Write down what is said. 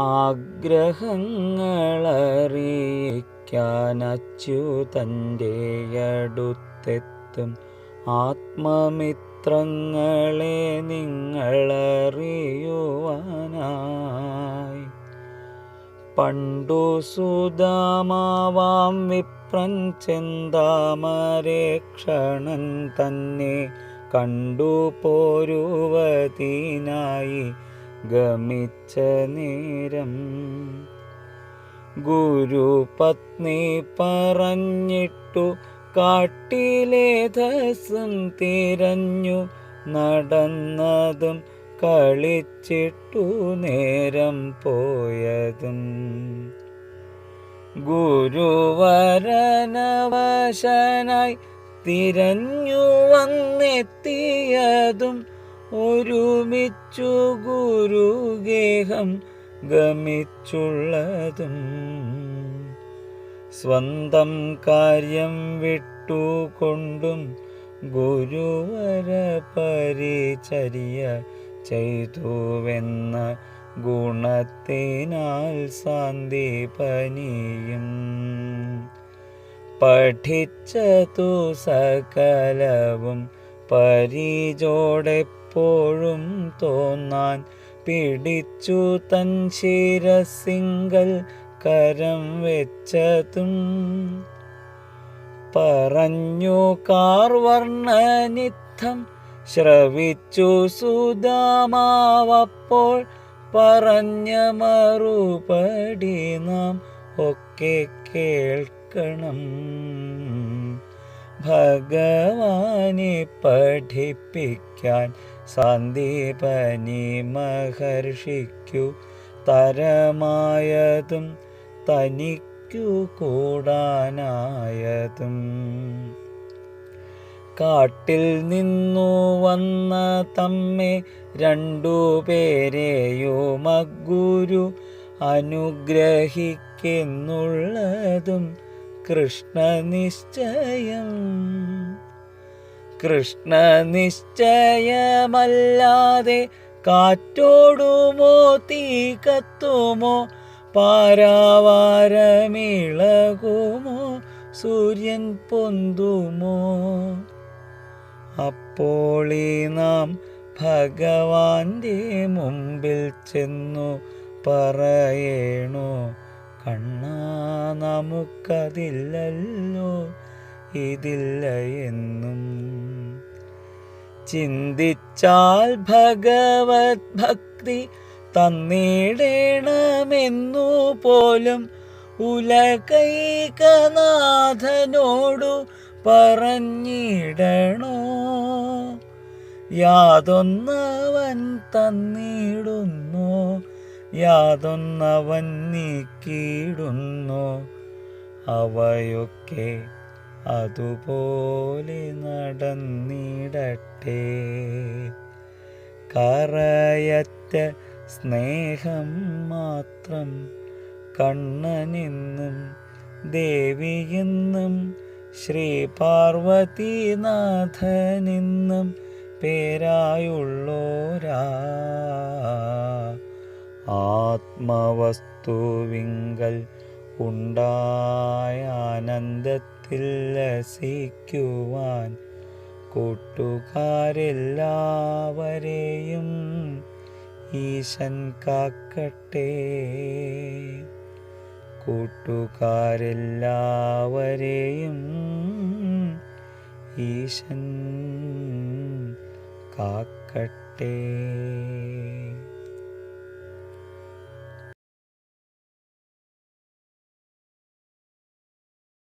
ആഗ്രഹങ്ങളറിയിക്കാൻ അച്യുതന്റെ അടുത്തെത്തും. ആത്മമിത്രങ്ങളെ നിങ്ങളറിയുവാനായി. പണ്ടു സുധാമാവാം വിപ്രൻ ചെന്താമരേക്ഷണൻ തന്നെ കണ്ടു പോരുവതിനായി. ഗമിച്ച നേരം ഗുരുപത്നി പറഞ്ഞിട്ടു കാട്ടിലെ കാട്ടിലേധസും തിരഞ്ഞു നടന്നതും കളിച്ചിട്ടു നേരം പോയതും. ഗുരുവരനവശനായി തിരഞ്ഞു വന്നെത്തിയതും ഒരുമിച്ചു ഗുരുഗേഹം ഗമിച്ചുള്ളതും. സ്വന്തം കാര്യം വിട്ടുകൊണ്ടും ഗുരുവര പരിചര്യ ചെയ്തുവെന്ന ഗുണത്തിനാൽ സാന്തി പനിയും പഠിച്ചതു സകലവും പരിചോടെപ്പോഴും തോന്നാൻ പിടിച്ചു തൻ ശിരസിങ്കൽ കരം വെച്ചതും. പറഞ്ഞു കാർവർണനിത്തം ശ്രവിച്ചു സുധാമാവപ്പോൾ പറഞ്ഞ മറുപടി നാം ഒക്കെ കേൾക്കണം. ഭഗവാനെ പഠിപ്പിക്കാൻ സന്ദീപനി മഹർഷിക്കു തരമായതും തനിക്കു കൂടാനായതും. കാട്ടിൽ നിന്നു വന്ന തമ്മെ രണ്ടുപേരെയും അഗുരു അനുഗ്രഹിക്കുന്നുള്ളതും കൃഷ്ണനിശ്ചയം കൃഷ്ണനിശ്ചയമല്ലാതെ കാറ്റോടുമോ തീ കത്തുമോ പാരാവാരമിളകുമോ സൂര്യൻ പൊന്തുമോ? അപ്പോളീ നാം ഭഗവാന്റെ മുമ്പിൽ ചെന്നു പറയണോ. കണ്ണാ നമുക്കതില്ലല്ലോ ഇതില്ല എന്നും ചിന്തിച്ചാൽ ഭഗവത് ഭക്തി തന്നിടേണമെന്നു പോലും ഉലകൈകനാഥനോടു പറഞ്ഞിടണോ? യാതൊന്നവൻ തന്നിടുന്നു യാതൊന്നവൻ നീക്കിയിടുന്നു. അവയൊക്കെ അതുപോലെ നടന്നിടട്ടെ. കറയറ്റ സ്നേഹം മാത്രം കണ്ണനെന്നും ദേവിയെന്നും ശ്രീ പാർവതീനാഥനെന്നും പേരായുള്ളോരാ. ആത്മവസ്തുവിങ്കൽ ഉണ്ടായ ആനന്ദത്തിൽ രസിക്കുവാൻ കൂട്ടുകാരെല്ലാവരെയും ഈശൻ കാക്കട്ടെ. കൂട്ടുകാരെല്ലാവരെയും ഈശൻ കാക്കട്ടെ.